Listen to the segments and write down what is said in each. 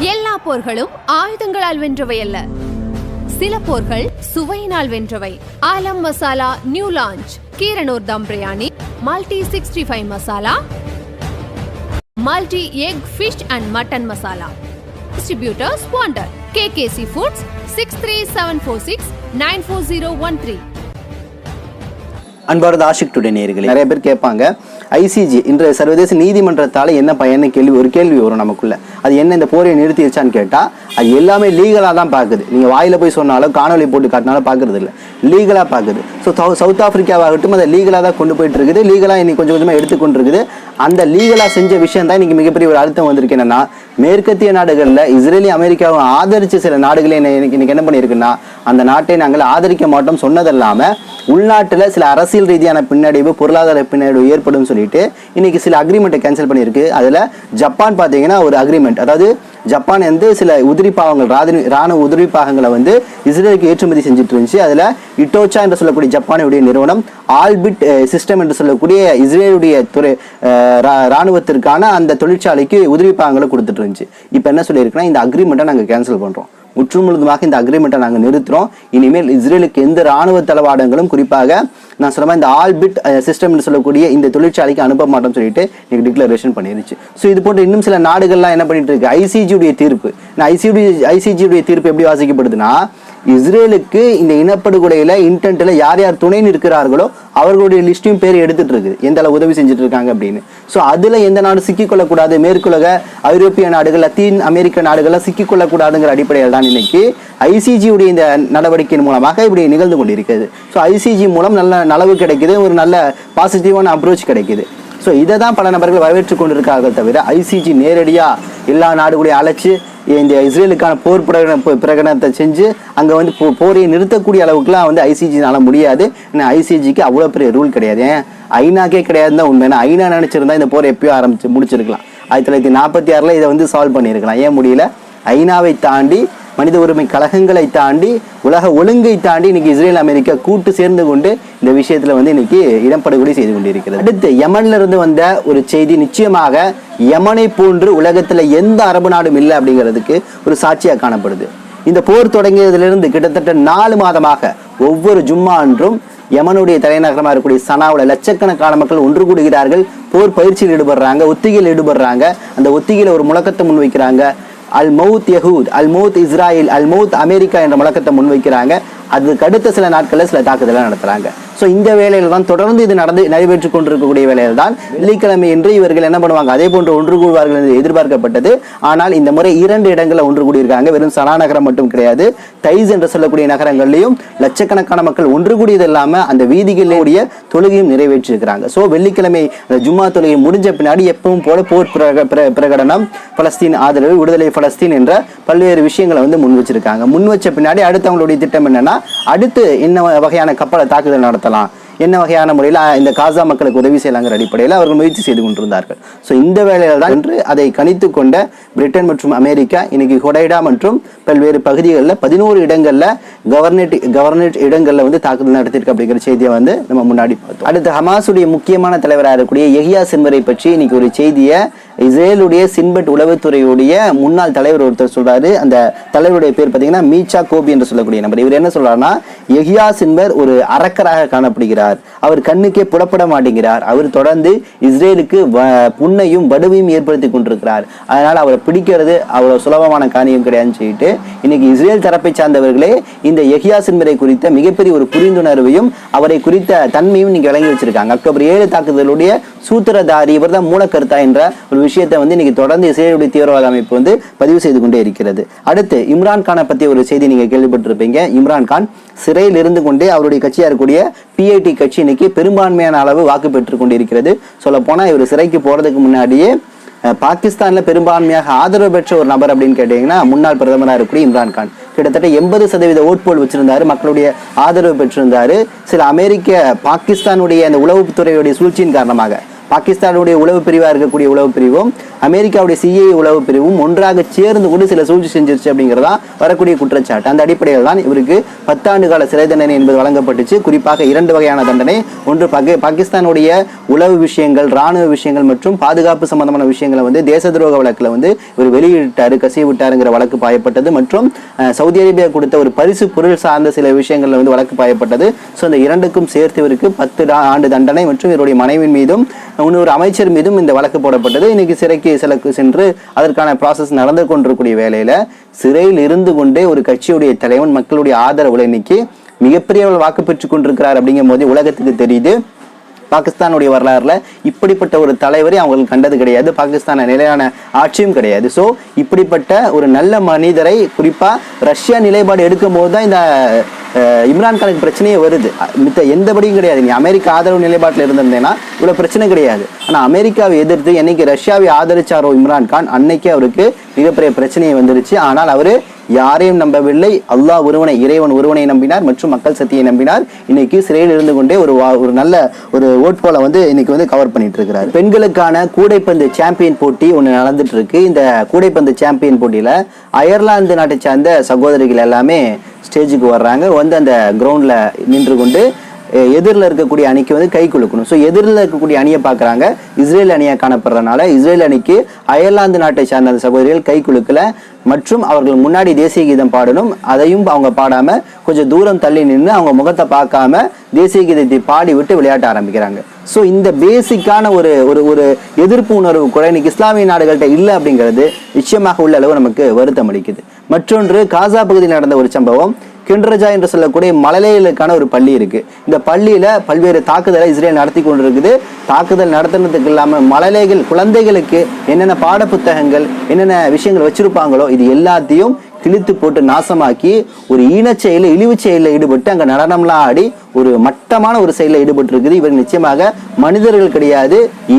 எல்லா போர்களும் ஆயுதங்களால் வென்றவை அல்ல. சில போர்கள் சுவையினால் வென்றவை. Aalam masala new launch Keeranur dum biryani multi sixty five masala multi egg fish and mutton masala. Distributors wanted. KKC foods six three seven four six nine four zero one three அன்பார்ந்த Ashiq today நேர்களை நிறைய பேர் கேட்பாங்க ICG இன்றைய சர்வதேச நீதிமன்றத்தால் என்ன பயன்னு கேள்வி ஒரு கேள்வி வரும் நமக்குள்ள. அது என்ன இந்த போரை நிறுத்திடுச்சான்னு கேட்டால் அது எல்லாமே லீகலாக தான் பார்க்குது. நீங்கள் வாயில் போய் சொன்னாலும் காணொலி போட்டு காட்டினாலும் பார்க்குறது இல்லை. லீகலாக பார்க்குது. ஸோ சவுத் ஆஃப்ரிக்காவாகட்டும் அதை லீகலாக தான் கொண்டு போயிட்டு இருக்குது இன்னைக்கு கொஞ்சம் கொஞ்சமாக எடுத்துக்கொண்டு இருக்குது அந்த லீகலாக செஞ்ச விஷயம் தான் இன்றைக்கி மிகப்பெரிய ஒரு அழுத்தம் வந்திருக்கு. என்னென்னா மேற்கத்திய நாடுகளில் இஸ்ரேலி அமெரிக்காவும் ஆதரித்து சில நாடுகளே இன்னைக்கு என்ன பண்ணியிருக்குன்னா அந்த நாட்டை நாங்கள் ஆதரிக்க மாட்டோம் சொன்னதல்லாமல் உள்நாட்டில் சில அரசியல் ரீதியான பின்னடைவு பொருளாதார பின்னடைவு ஏற்படும் சொல்லிட்டு இன்னைக்கு சில அக்ரிமெண்ட்டை கேன்சல் பண்ணியிருக்கு. அதில் ஜப்பான் பார்த்தீங்கன்னா ஒரு அக்ரிமெண்ட் அதாவது ஜப்பான் வந்து சில உதிரி பாகங்கள் ராணுவ ராணுவ உதிரி பாகங்களை வந்து இஸ்ரேலுக்கு ஏற்றுமதி செஞ்சுட்டு இருந்துச்சு. அதில் இட்டோச்சா என்று சொல்லக்கூடிய ஜப்பானுடைய நிறுவனம் ஆல்பிட் சிஸ்டம் என்று சொல்லக்கூடிய இஸ்ரேலுடைய துறை ரா- ராணுவத்திற்கான அந்த தொழிற்சாலைக்கு உதிரி பாகங்களை கொடுத்துட்டு இருந்துச்சு. இப்போ என்ன சொல்லியிருக்குன்னா இந்த அக்ரிமெண்ட்டை நாங்கள் கேன்சல் பண்ணுறோம் முற்று முழுதுமாக இந்த அக்ரிமெண்ட்டை நாங்கள் நிறுத்துறோம். இனிமேல் இஸ்ரேலுக்கு எந்த ராணுவ தளவாடங்களும் குறிப்பாக நான் சொன்ன மாதிரி இந்த ஆல்பிட் சிஸ்டம் சொல்லக்கூடிய இந்த தொழிற்சாலைக்கு அனுப்ப மாட்டோம்னு சொல்லிட்டு இன்னைக்கு டிக்ளரேஷன் பண்ணிருச்சு ஸோ இது போன்ற இன்னும் சில நாடுகள்லாம் என்ன பண்ணிட்டு இருக்கு? ஐசிஜியுடைய தீர்ப்பு. ஐசிஜி ஐசிஜியுடைய தீர்ப்பு எப்படி வாசிக்கப்படுதுன்னா இஸ்ரேலுக்கு இந்த இனப்படுகொலையில் இன்டென்ட்டில் யார் யார் துணை நிற்கிறார்களோ அவர்களுடைய லிஸ்ட்டையும் பேர் எடுத்துட்டு இருக்குது எந்த அளவு உதவி செஞ்சுட்டு இருக்காங்க அப்படின்னு. ஸோ அதில் எந்த நாடு சிக்கிக்கொள்ளக்கூடாது? மேற்குலக ஐரோப்பிய நாடுகள் லத்தீன் அமெரிக்க நாடுகள்லாம் சிக்கிக்கொள்ளக்கூடாதுங்கிற அடிப்படையில் தான் இன்னைக்கு ஐசிஜியுடைய இந்த நடவடிக்கையின் மூலமாக இப்படி நிகழ்ந்து கொண்டிருக்கிறது. ஸோ ஐசிஜி மூலம் நல்ல நலவு கிடைக்குது ஒரு நல்ல பாசிட்டிவான அப்ரோச் கிடைக்குது. ஸோ இதை தான் பல நபர்கள் வரவேற்று கொண்டிருக்கார்கள் தவிர ஐசிஜி நேரடியாக எல்லா நாடுகளையும் அழைச்சி இந்த இஸ்ரேலுக்கான போர் பிரகடன பிரகடனத்தை செஞ்சு அங்கே வந்து போ- போரை நிறுத்தக்கூடிய அளவுக்குலாம் வந்து ஐசிஜினால முடியாது. ஏன்னா ஐசிஜிக்கு அவ்வளோ பெரிய ரூல் கிடையாது. ஏன்? ஐநாக்கே கிடையாதுன்னு தான் உண்மை. ஏன்னா ஐநா நினச்சிருந்தா இந்த போரை எப்பயோ ஆரம்பிச்சு முடிச்சிருக்கலாம். ஆயிரத்தி தொள்ளாயிரத்தி நாற்பத்தி ஆறில் இதை வந்து சால்வ் பண்ணியிருக்கலாம். ஏன் முடியல? ஐநாவை தாண்டி மனித உரிமை கழகங்களை தாண்டி உலக ஒழுங்கை தாண்டி இன்னைக்கு இஸ்ரேல் அமெரிக்கா கூட்டு சேர்ந்து கொண்டு இந்த விஷயத்துல வந்து இன்னைக்கு இடம்படுகொலை செய்து கொண்டிருக்கிறது. அடுத்து யமன்ல இருந்து வந்த ஒரு செய்தி நிச்சயமாக யமனை போன்று உலகத்துல எந்த அரபு நாடும் இல்லை அப்படிங்கிறதுக்கு ஒரு சாட்சியாக காணப்படுது. இந்த போர் தொடங்கியதிலிருந்து கிட்டத்தட்ட நாலு மாதமாக ஒவ்வொரு ஜும்மா அன்றும் யமனுடைய தலைநகரமாக இருக்கக்கூடிய சனாவில் லட்சக்கணக்கான மக்கள் ஒன்று கூடுகிறார்கள். போர் பயிற்சியில் ஈடுபடுறாங்க ஒத்திகையில் ஈடுபடுறாங்க. அந்த ஒத்திகையில் ஒரு முழக்கத்தை முன்வைக்கிறாங்க. அல் மவுத் யஹூத் அல் மவுத் இஸ்ராயில் அல் மவுத் அமெரிக்கா என்ற முழக்கத்தை முன்வைக்கிறாங்க. அதுக்கு அடுத்த சில நாட்களில் சில தாக்குதலை நடத்துறாங்க. ஸோ இந்த வேலையில் தான் தொடர்ந்து இது நடந்து நடைபெற்றுக் கொண்டிருக்கக்கூடிய வேலையில் தான் வெள்ளிக்கிழமை என்று இவர்கள் என்ன பண்ணுவாங்க? அதே போன்று ஒன்று கூடுவார்கள் என்று எதிர்பார்க்கப்பட்டது. ஆனால் இந்த முறை இரண்டு இடங்களில் ஒன்று கூடியிருக்காங்க. வெறும் சனா நகரம் மட்டும் கிடையாது. தைஸ் என்று சொல்லக்கூடிய நகரங்கள்லையும் லட்சக்கணக்கான மக்கள் ஒன்று கூடியது இல்லாமல் அந்த வீதிகளுடைய தொழுகையும் நிறைவேற்றிருக்கிறாங்க ஸோ வெள்ளிக்கிழமை அந்த ஜும்மா தொழுகை முடிஞ்ச பின்னாடி எப்பவும் போல போர் பிரகடனம் பலஸ்தீன் ஆதரவு விடுதலை பலஸ்தீன் என்ற பல்வேறு விஷயங்களை வந்து முன் வச்சிருக்காங்க முன் வச்ச பின்னாடி அடுத்து அவங்களுடைய திட்டம் என்னன்னா அடுத்து என்ன வகையான கப்பலை தாக்குதல் நடத்தலாம். என்ன வகையான முறையில் இந்த காசா மக்களுக்கு உதவி செய்யலாங்கிற அடிப்படையில் அவர்கள் முயற்சி செய்து கொண்டிருந்தார்கள். ஸோ இந்த வேளையில் தான் இன்று அதை கணித்து கொண்ட பிரிட்டன் மற்றும் அமெரிக்கா இன்னைக்கு ஹொடைடா மற்றும் பல்வேறு பகுதிகளில் பதினோரு இடங்களில் கவர்னேட் கவர்னேட் இடங்களில் வந்து தாக்குதல் நடத்தியிருக்கு அப்படிங்கிற செய்தியை வந்து நம்ம முன்னாடி பார்த்தோம். அடுத்து ஹமாஸுடைய முக்கியமான தலைவராக இருக்கக்கூடிய எஹியா சின்வரை பற்றி இன்னைக்கு ஒரு செய்தியை இஸ்ரேலுடைய சின்பட் உளவுத்துறையுடைய முன்னாள் தலைவர் ஒருத்தர் சொல்றாரு. அந்த தலைவருடைய பேர் பார்த்தீங்கன்னா மீச்சா கோபி என்று சொல்லக்கூடிய நபர். இவர் என்ன சொல்றாருன்னா எஹியா சின்பர் ஒரு அரக்கராக காணப்படுகிறார். அவர் கண்ணுக்கே புலப்பட மாட்டேங்கிறார். அவர் தொடர்ந்து இஸ்ரேலுக்கு வ- புண்ணையும் வடுவையும் ஏற்படுத்தி கொண்டிருக்கிறார். அதனால் அவரை பிடிக்கிறது அவ்வளோ சுலபமான காரியம் கிடையாதுன்னு சொல்லிட்டு இன்னைக்கு இஸ்ரேல் தரப்பை சார்ந்தவர்களே இந்த எஹியா சின்பரை குறித்த மிகப்பெரிய ஒரு புரிந்துணர்வையும் அவரை குறித்த தன்மையும் நீங்க விளங்கி வச்சிருக்காங்க. அக்டோபர் ஏழு தாக்குதலுடைய சூத்திரதாரி இவர் தான் மூலக்கருத்தா என்ற ஒரு விஷயத்தை வந்து இன்னைக்கு தொடர்ந்து இஸ்ரேலுடைய தீவிரவாத அமைப்பு வந்து பதிவு செய்து கொண்டே இருக்கிறது. அடுத்து இம்ரான் கானை பத்தி ஒரு செய்தி நீங்க கேள்விப்பட்டிருப்பீங்க. இம்ரான் கான் சிறையில் இருந்து கொண்டே அவருடைய கட்சியாக இருக்கக்கூடிய பிஐடி கட்சி இன்னைக்கு பெரும்பான்மையான அளவு வாக்கு பெற்றுக் கொண்டிருக்கிறது. சொல்ல போனா இவர் சிறைக்கு போறதுக்கு முன்னாடியே பாகிஸ்தானில் பெரும்பான்மையாக ஆதரவு பெற்ற ஒரு நபர் அப்படின்னு கேட்டீங்கன்னா முன்னாள் பிரதமராக இருக்கக்கூடிய இம்ரான் கான். கிட்டத்தட்ட எண்பது சதவீத ஓட் போல் வச்சிருந்தாரு மக்களுடைய ஆதரவு பெற்றிருந்தாரு. சில அமெரிக்க பாகிஸ்தானுடைய அந்த உளவுத்துறையுடைய சூழ்ச்சியின் காரணமாக. பாகிஸ்தானுடைய உளவு பிரிவாக இருக்கக்கூடிய உளவு பிரிவும் அமெரிக்காவுடைய சிஐ உளவு பிரிவும் ஒன்றாக சேர்ந்து கூட சில சூழ்ச்சி செஞ்சிருச்சு அப்படிங்கிறதா வரக்கூடிய குற்றச்சாட்டு. அந்த அடிப்படையில் தான் இவருக்கு பத்தாண்டு கால சிறை தண்டனை என்பது வழங்கப்பட்டுச்சு. குறிப்பாக இரண்டு வகையான தண்டனை. ஒன்று பகை பாகிஸ்தானுடைய உளவு விஷயங்கள் ராணுவ விஷயங்கள் மற்றும் பாதுகாப்பு சம்பந்தமான விஷயங்களை வந்து தேச துரோக வழக்கில் வந்து இவர் வெளியிட்டார் கசிய விட்டாருங்கிற வழக்கு பாயப்பட்டது மற்றும் சவுதி அரேபியா கொடுத்த ஒரு பரிசு பொருள் சார்ந்த சில விஷயங்களில் வந்து வழக்கு பாயப்பட்டது. ஸோ இந்த இரண்டுக்கும் சேர்த்து இவருக்கு பத்து ஆண்டு தண்டனை மற்றும் இவருடைய மனைவின் மீதும் இன்னொரு அமைச்சர் மீதும் இந்த வழக்கு போடப்பட்டது. இன்னைக்கு சிறைக்கு சிலக்கு சென்று அதற்கான ப்ராசஸ் நடந்து கொண்டிருக்கூடிய வேலையில் சிறையில் இருந்து கொண்டே ஒரு கட்சியுடைய தலைவன் மக்களுடைய ஆதரவுல இன்னைக்கு மிகப்பெரிய அளவில் வாக்கு பெற்றுக் கொண்டிருக்கிறார் அப்படிங்கும் போது உலகத்துக்கு தெரியுது. பாகிஸ்தானுடைய வரலாறுல இப்படிப்பட்ட ஒரு தலைவரை அவங்களுக்கு கண்டது கிடையாது. பாகிஸ்தான நிலையான ஆட்சியும் கிடையாது. ஸோ இப்படிப்பட்ட ஒரு நல்ல மனிதரை குறிப்பா ரஷ்யா நிலைப்பாடு எடுக்கும் போது தான் இந்த இம்ரான் கானுக்கு பிரச்சனையே வருது. மித்த எந்தபடியும் கிடையாது. நீ அமெரிக்கா ஆதரவு நிலைப்பாட்டில் இருந்திருந்தேன்னா இவ்வளவு பிரச்சனை கிடையாது. ஆனா அமெரிக்காவை எதிர்த்து என்னைக்கு ரஷ்யாவை ஆதரிச்சாரோ இம்ரான் கான் அன்னைக்கு அவருக்கு மிகப்பெரிய பிரச்சனையை வந்துருச்சு. ஆனால் அவரு யாரையும் நம்பவில்லை. அல்லாஹ் ஒருவனை இறைவன் ஒருவனை நம்பினார் மற்றும் மக்கள் சக்தியை நம்பினார். இன்னைக்கு சிறையில் இருந்து கொண்டே ஒரு வா- ஒரு நல்ல ஒரு ஓட் வந்து இன்னைக்கு வந்து கவர் பண்ணிட்டு இருக்கிறார் பெண்களுக்கான கூடைப்பந்து சாம்பியன் போட்டி ஒன்று நடந்துட்டு இருக்கு இந்த கூடைப்பந்து சாம்பியன் போட்டியில அயர்லாந்து நாட்டை சார்ந்த சகோதரிகள் எல்லாமே ஸ்டேஜுக்கு வர்றாங்க. வந்து அந்த கிரவுண்டில் நின்று கொண்டு எதிரில் இருக்கக்கூடிய அணிக்கு வந்து கை குலுக்கணும். ஸோ எதிரில் இருக்கக்கூடிய அணியை பார்க்குறாங்க. இஸ்ரேல் அணியாக காணப்படுறதுனால இஸ்ரேல் அணிக்கு அயர்லாந்து நாட்டை சார்ந்த அந்த சகோதரிகள் கை குலுக்கல. மற்றும் அவர்கள் முன்னாடி தேசிய கீதம் பாடணும். அதையும் அவங்க பாடாமல் கொஞ்சம் தூரம் தள்ளி நின்று அவங்க முகத்தை பார்க்காம தேசிய கீதத்தை பாடி விட்டு விளையாட்ட ஆரம்பிக்கிறாங்க. ஸோ இந்த பேசிக்கான ஒரு ஒரு ஒரு எதிர்ப்பு உணர்வு கூட இன்னைக்கு இஸ்லாமிய நாடுகள்கிட்ட இல்லை அப்படிங்கிறது நிச்சயமாக உள்ள அளவு நமக்கு வருத்தம் அளிக்குது. மற்றொன்று காசா பகுதியில் நடந்த ஒரு சம்பவம். கிண்ட்ரஜா என்று சொல்லக்கூடிய மழலைகளுக்கான ஒரு பள்ளி இருக்கு. இந்த பள்ளியில பல்வேறு தாக்குதலை இஸ்ரேல் நடத்தி கொண்டிருக்குது. தாக்குதல் நடத்துனதுக்கு இல்லாம மழலைகள் குழந்தைகளுக்கு என்னென்ன பாடப்புத்தகங்கள் என்னென்ன விஷயங்கள் வச்சிருப்பாங்களோ இது எல்லாத்தையும் கிழித்து போட்டு நாசமாக்கி ஒரு ஈனச் செயல இழிவுச் செயலில் ஈடுபட்டு அங்கே நடனம்லாம் ஆடி ஒரு மட்டமான ஒரு செயலில் ஈடுபட்டு இருக்குது இவர் நிச்சயமாக மனிதர்கள் கிடையாது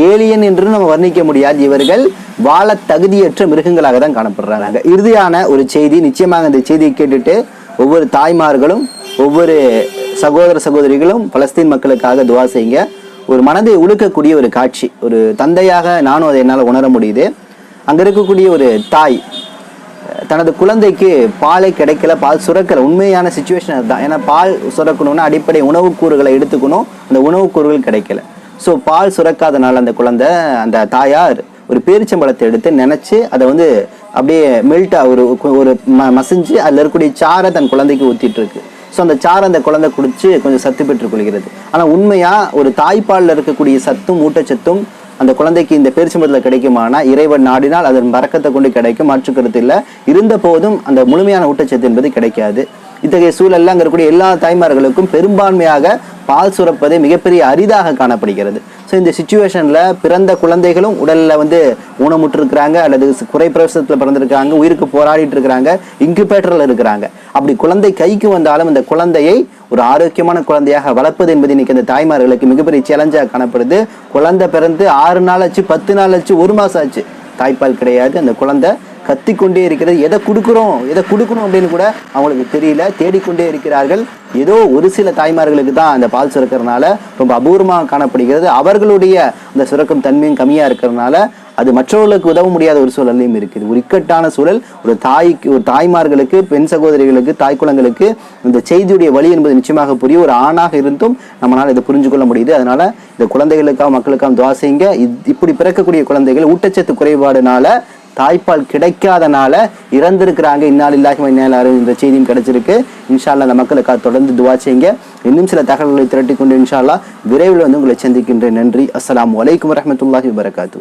ஏலியன் என்று நம்ம வர்ணிக்க முடியாது. இவர்கள் வாழ தகுதியற்ற மிருகங்களாக தான் காணப்படுறாங்க. இறுதியான ஒரு செய்தி நிச்சயமாக இந்த செய்தியை கேட்டுட்டு ஒவ்வொரு தாய்மார்களும் ஒவ்வொரு சகோதர சகோதரிகளும் பலஸ்தீன் மக்களுக்காக துவா செய்யுங்க. ஒரு மனதை உழுக்கக்கூடிய ஒரு காட்சி ஒரு தந்தையாக நானும் அதை என்னால் உணர முடியுது. அங்கே இருக்கக்கூடிய ஒரு தாய் தனது குழந்தைக்கு பாலை கிடைக்கல பால் சுரக்கல. உண்மையான சுச்சுவேஷன் அதுதான். ஏன்னா பால் சுரக்கணும்னா அடிப்படை உணவுக்கூறுகளை எடுத்துக்கணும். அந்த உணவு கூறுகள் கிடைக்கல. ஸோ பால் சுரக்காதனால அந்த குழந்தை அந்த தாயார் ஒரு பேரிச்சம்பழத்தை எடுத்து நினச்சி அதை வந்து அப்படியே மெல்ட் ஒரு ஒரு ம- மசிஞ்சு அதில் இருக்கக்கூடிய சாரை தன் குழந்தைக்கு ஊத்திட்டு இருக்கு ஸோ அந்த சாரை அந்த குழந்தை குடித்து கொஞ்சம் சத்து பெற்றுக்கொள்கிறது ஆனால் உண்மையா ஒரு தாய்ப்பாலில் இருக்கக்கூடிய சத்தும் ஊட்டச்சத்தும் அந்த குழந்தைக்கு இந்த பேரிச்சம்பழத்தில் கிடைக்குமானா இறைவன் நாடினால் அதன் மறக்கத்தை கொண்டு கிடைக்கும். மாற்றுக்கருத்து இல்லை. இருந்த போதும் அந்த முழுமையான ஊட்டச்சத்து என்பது கிடைக்காது. இத்தகைய சூழல்ல அங்க இருக்கக்கூடிய எல்லா தாய்மார்களுக்கும் பெரும்பான்மையாக பால் சுரப்பது மிகப்பெரிய அரிதாக காணப்படுகிறது. ஸோ இந்த சுச்சுவேஷனில் பிறந்த குழந்தைகளும் உடலில் வந்து ஊனமுற்றிருக்கிறாங்க அல்லது குறை பிரவேசத்தில் பிறந்திருக்காங்க உயிருக்கு போராடிட்டு இருக்கிறாங்க இன்குபேட்டரில் இருக்கிறாங்க. அப்படி குழந்தை கைக்கு வந்தாலும் அந்த குழந்தையை ஒரு ஆரோக்கியமான குழந்தையாக வளர்ப்பது என்பது இன்னைக்கு அந்த தாய்மார்களுக்கு மிகப்பெரிய சேலஞ்சாக காணப்படுது. குழந்தை பிறந்து ஆறு நாள் ஆச்சு பத்து நாள் ஆச்சு ஒரு மாதம் ஆச்சு. தாய்ப்பால் கிடையாது. அந்த குழந்தை கத்திக்கொண்டே இருக்கிறது. எதை கொடுக்குறோம்? எதை கொடுக்கணும் அப்படின்னு கூட அவங்களுக்கு தெரியல. தேடிக்கொண்டே இருக்கிறார்கள். ஏதோ ஒரு சில தாய்மார்களுக்கு தான் அந்த பால் சுரக்கிறதுனால ரொம்ப அபூர்வமாக காணப்படுகிறது. அவர்களுடைய அந்த சுரக்கும் தன்மையும் கம்மியாக இருக்கிறதுனால அது மற்றவர்களுக்கு உதவ முடியாத ஒரு சூழலையும் இருக்குது. ஒரு இக்கட்டான சூழல். ஒரு தாய்க்கு ஒரு தாய்மார்களுக்கு பெண் சகோதரிகளுக்கு தாய் குளங்களுக்கு இந்த செய்தியுடைய வழி என்பது நிச்சயமாக புரியும். ஒரு ஆணாக இருந்தும் நம்மளால் இதை புரிஞ்சு கொள்ள முடியுது. அதனால இந்த குழந்தைகளுக்காக மக்களுக்காக துவாசைங்க இப்படி பிறக்கக்கூடிய குழந்தைகள் ஊட்டச்சத்து குறைபாடுனால தாய்ப்பால் கிடைக்காதனால இறந்திருக்கிறாங்க. இந்நாளில்லாக இல்லாஹி இந்த செய்தியும் கிடைச்சிருக்கு. இன்ஷால்லா அந்த மக்களுக்காக தொடர்ந்து துவா செய்யுங்க. இன்னும் சில தகவல்களை திரட்டி கொண்டு இன்ஷால்லா விரைவில் வந்து உங்களை சந்திக்கின்றேன். நன்றி. அஸ்லாம் வலைக்கம் வரமத்துல்லாஹி வரகாத்து